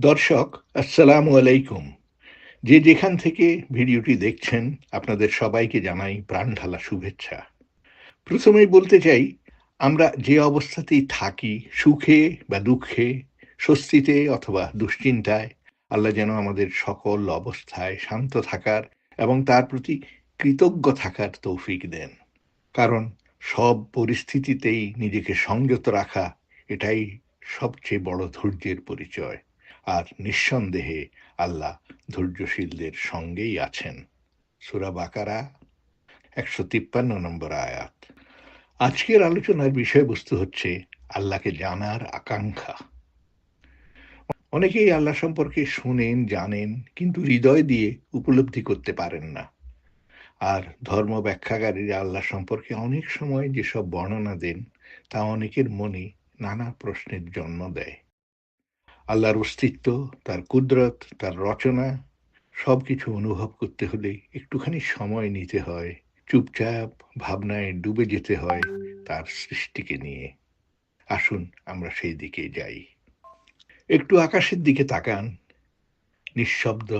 দর্শক, আসসালামু আলাইকুম। যে যেখান থেকে ভিডিওটি দেখছেন, আপনাদের সবাইকে জানাই প্রাণ ঢালা শুভেচ্ছা। প্রথমেই বলতে চাই, আমরা যে অবস্থাতেই থাকি, সুখে বা দুঃখে, স্বস্তিতে অথবা দুশ্চিন্তায়, আল্লাহ যেন আমাদের সকল অবস্থায় শান্ত থাকার এবং তার প্রতি কৃতজ্ঞ থাকার তৌফিক দেন। কারণ সব পরিস্থিতিতেই নিজেকে সংযত রাখা, এটাই সবচেয়ে বড় ধৈর্যের পরিচয়। আর নিঃসন্দেহে আল্লাহ ধৈর্যশীলদের সঙ্গেই আছেন। সুরা বাকারা, একশো তিপ্পান্ন নম্বর আয়াত। আজকের আলোচনার বিষয়বস্তু হচ্ছে আল্লাহকে জানার আকাঙ্ক্ষা। অনেকেই আল্লাহ সম্পর্কে শুনেন, জানেন, কিন্তু হৃদয় দিয়ে উপলব্ধি করতে পারেন না। আর ধর্ম ব্যাখ্যাকারীরা আল্লাহ সম্পর্কে অনেক সময় যেসব বর্ণনা দেন, তা অনেকের মনে নানা প্রশ্নের জন্ম দেয়। আল্লাহর অস্তিত্ব, তার কুদরত, তার রচনা সব কিছু অনুভব করতে হলে একটুখানি সময় নিতে হয়, চুপচাপ ভাবনায় ডুবে যেতে হয় তার সৃষ্টিকে নিয়ে। আসুন আমরা সেই দিকে যাই। একটু আকাশের দিকে তাকান। নিঃশব্দ,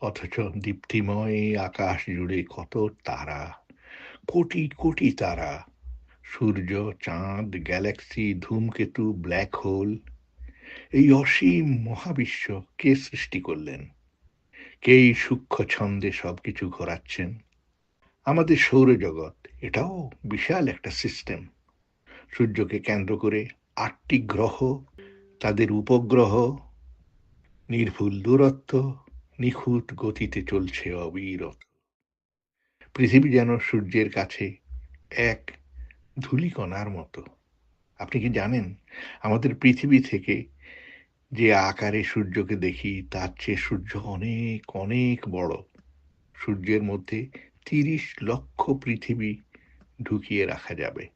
অথচ দীপ্তিময় আকাশ জুড়ে কত তারা, কোটি কোটি তারা। সূর্য, চাঁদ, গ্যালাক্সি, ধূমকেতু, ব্ল্যাক হোল, এই অসীম মহাবিশ্ব কে সৃষ্টি করলেন? কেই সূক্ষ্ম ছন্দে সবকিছু ঘোরাচ্ছেন? আমাদের সৌরজগৎ, এটাও বিশাল একটা সিস্টেম সূর্যকে কেন্দ্র করে আটটি গ্রহ, তাদের উপগ্রহ, নির্ভুল দূরত্ব, নিখুঁত গতিতে চলছে অবিরত। পৃথিবী যেন সূর্যের কাছে এক ধুলিকণার মতো। আপনি কি জানেন, আমাদের পৃথিবী থেকে যে আকারে সূর্যকে দেখি, তার চেয়ে সূর্য অনেক অনেক বড়। সূর্যের মধ্যে তিরিশ লক্ষ পৃথিবী ঢুকিয়ে রাখা যাবে।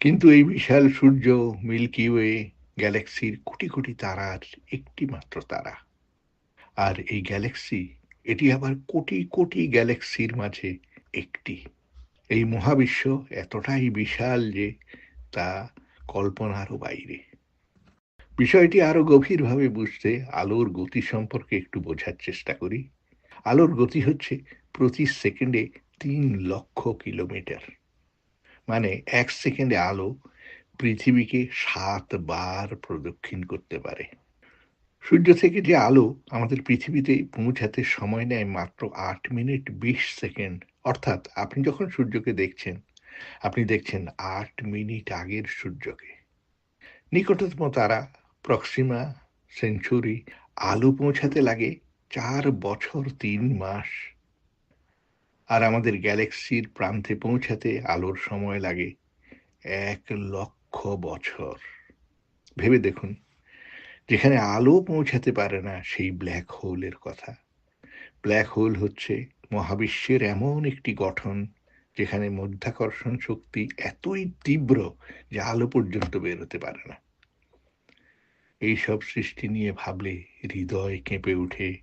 কিন্তু এই বিশাল সূর্য, মিল্কি ওয়ে, গ্যালাক্সির কোটি কোটি তারার একটি মাত্র তারা। আর এই গ্যালাক্সি, এটি আবার কোটি কোটি গ্যালাক্সির মাঝে একটি। এই মহাবিশ্ব এতটাই বিশাল যে তা কল্পনারও বাইরে। বিষয়টি আরও গভীরভাবে বুঝতে আলোর গতি সম্পর্কে একটু বোঝার চেষ্টা করি। আলোর গতি হচ্ছে প্রতি সেকেন্ডে তিন লক্ষ কিলোমিটার। মানে এক সেকেন্ডে আলো পৃথিবীকে সাত বার প্রদক্ষিণ করতে পারে। সূর্য থেকে যে আলো আমাদের পৃথিবীতে পৌঁছাতে সময় নেয় মাত্র আট মিনিট বিশ সেকেন্ড। অর্থাৎ আপনি যখন সূর্যকে দেখছেন, আপনি দেখছেন আট মিনিট আগের সূর্যকে। নিকটতম তারা, প্রক্সিমা, সেঞ্চুরি, আলো পৌঁছাতে লাগে চার বছর তিন মাস। আর আমাদের গ্যালাক্সির প্রান্তে পৌঁছাতে আলোর সময় লাগে এক লক্ষ বছর। ভেবে দেখুন যেখানে আলো পৌঁছাতে পারে না, সেই ব্ল্যাক হোলের কথা। ব্ল্যাক হোল হচ্ছে মহাবিশ্বের এমন একটি গঠন, যেখানে মধ্যাকর্ষণ শক্তি এতই তীব্র যে আলো পর্যন্ত বের হতে পারে না। এই সব সৃষ্টি নিয়ে ভাবলে হৃদয় কেঁপে উঠে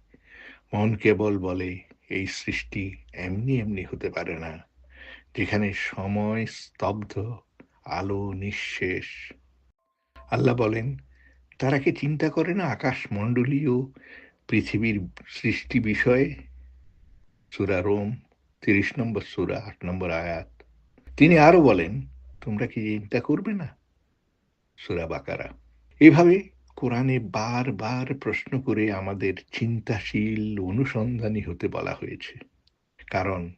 মন কেবল বলে, এই সৃষ্টি এমনি এমনি হতে পারে না। যেখানে সময় স্তব্ধ, আলো নিঃশেষ। আল্লাহ বলেন তারা কি চিন্তা করে না আকাশ মণ্ডলীয় পৃথিবীর সৃষ্টি বিষয়ে? সুরা রোম, তিরিশ নম্বর সুরা, আট নম্বর আয়াত। তিনি আরও বলেন, তোমরা কি চিন্তা করবে না? সুরা বাকারা। এভাবে কোরআনে বারবার প্রশ্ন করে আমাদের চিন্তাশীল অনুসন্ধানী হতে বলা হয়েছে। কারণ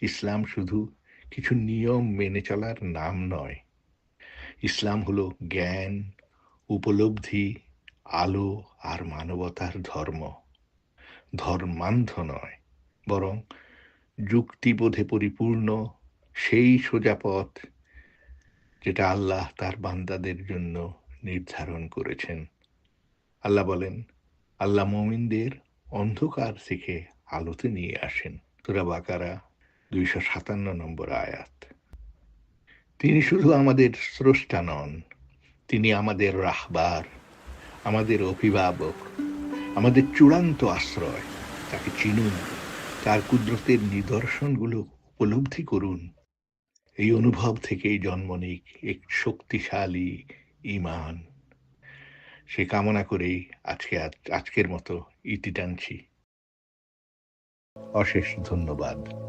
ইসলাম শুধু কিছু নিয়ম মেনে চলার নাম নয়। ইসলাম হলো জ্ঞান উপলব্ধি, আলো আর মানবতার ধর্ম। ধর্মান্ধ নয় বরং যুক্তিবোধে পরিপূর্ণ সেই সোজা পথ যেটা আল্লাহ তার বান্দাদের জন্য নির্ধারণ করেছেন। আল্লাহ বলেন, আল্লাহ মমিনদের অন্ধকার থেকে আলোতে নিয়ে আসেন। তোরা বাকারা, দুইশো সাতান্ন নম্বর আয়াত। তিনি শুধু আমাদের স্রষ্টা নন তিনি আমাদের রাহবার, আমাদের অভিভাবক, আমাদের চূড়ান্ত আশ্রয়। তাকে চিনুন, তার কুদরতের নিদর্শনগুলো উপলব্ধি করুন। এই অনুভব থেকেই জন্ম নিক এক শক্তিশালী ইমান। সে কামনা করেই আজকে আজকের মতো ইতি টানছি। অশেষ ধন্যবাদ।